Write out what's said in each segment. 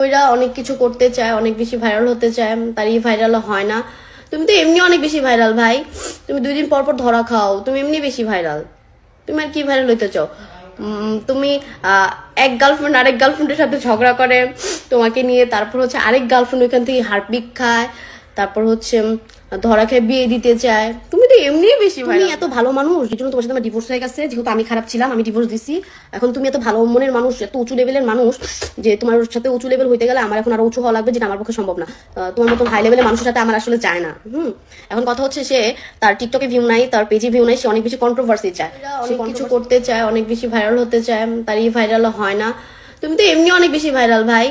ওইরা অনেক কিছু করতে চায়, অনেক বেশি ভাইরাল হতে চায় তার এই ভাইরাল হয় না। তুমি তো এমনি অনেক বেশি ভাইরাল ভাই। তুমি দুই দিন পর পর ধরা খাও, তুমি এমনি বেশি ভাইরাল তুমি আর কি ভাইরাল হইতে চাও? তুমি এক গার্লফ্রেন্ড আরেক গার্লফ্রেন্ডের সাথে ঝগড়া করে তোমাকে নিয়ে, তারপর হচ্ছে আরেক গার্লফ্রেন্ড ওইখান থেকে হারপিক খায়, তারপর হচ্ছে ধরা খেয়ে বিয়ে দিতে চায়। তুমি তো এমনিই বেশি ভাই এত ভালো মানুষ এই জন্য তোমার সাথে আমার ডিভোর্স হয়ে গেছে। যেহেতু আমি খারাপ ছিলাম আমি ডিভোর্স দিছি। এখন তুমি এত ভালো মনের মানুষ এত উঁচু লেভেলের মানুষ যে তোমার সাথে উঁচু লেভেল হইতে গেলে আমার এখন আরও উঁচু হওয়া লাগবে যেটা আমার পক্ষে সম্ভব না। তোমার মতন হাই লেভেলের মানুষের সাথে আমার আসলে যায় না। হুম? এখন কথা হচ্ছে সে তার টিকটকে ভিউ নাই তার পেজে ভিউ নাই সে অনেক বেশি কন্ট্রোভার্সি চায়। অনেক কিছু করতে চায়। অনেক বেশি ভাইরাল হতে চায় তার এই ভাইরাল হয় না। তুমি তো এমনি অনেক বেশি ভাইরাল ভাই।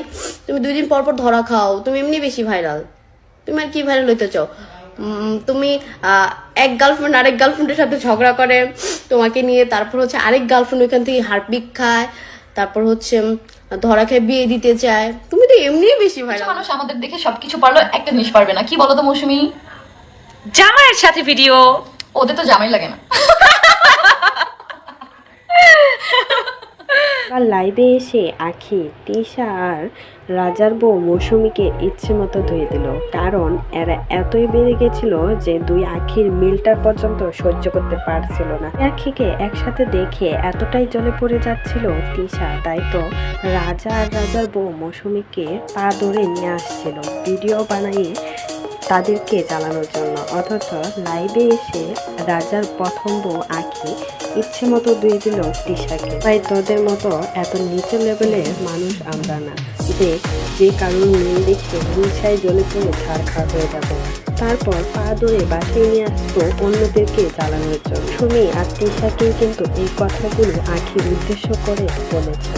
তুমি দুই দিন পর পর ধরা খাও তুমি এমনি বেশি ভাইরাল তুমি আর কি ভাইরাল হইতে চাও? তুমি এক গার্লফ্রেন্ড আরেক গার্লফ্রেন্ডের সাথে ঝগড়া করে তোমাকে নিয়ে তারপর হচ্ছে আরেক গার্লফ্রেন্ড ওইখান থেকে হারপিক খায় তারপর হচ্ছে ধরা খেয়ে বিয়ে দিতে চায়। তুমি তো এমনিই বেশি ভাই মানুষ আমাদের দেখে সবকিছু পারল একটা জিনিস পারবে না। কি বলো তো মৌসুমি? জামাইয়ের সাথে ভিডিও ওদের তো জামাই লাগে না। আর লাইভে এসে আখি, তিশা আর রাজার বউ মৌসুমীকে ইচ্ছে মতো ধুয়ে দিল। কারণ এরা এতই বেড়ে গেছিল যে দুই আখির মিলটা পর্যন্ত সহ্য করতে পারছিল না। আখিকে একসাথে দেখে এতটাই জলে পড়ে যাচ্ছিল তিশা, তাই তো রাজা আর রাজার বউ মৌসুমীকে পা ধরে নিয়ে আসছিল। ভিডিও বানিয়ে তাদেরকে জ্বালানোর জন্য। অথচ লাইভে এসে রাজার প্রথম বউ আঁকি ইচ্ছে মতো দিয়ে দিল তিশাকে। তাই তোদের মতো এত নিচু লেভেলের মানুষ আমরা না, যে যে কারোর মেল দেখে হিংসায় জ্বলে পড়ে খাওয়া হয়ে যাব। তারপর পা ধরে বাসায় নিয়ে আসতো অন্যদেরকে জ্বালানোর জন্য। সুমি আর তিশাকেই কিন্তু এই কথাগুলো আঁখির উদ্দেশ্য করে বলেছে।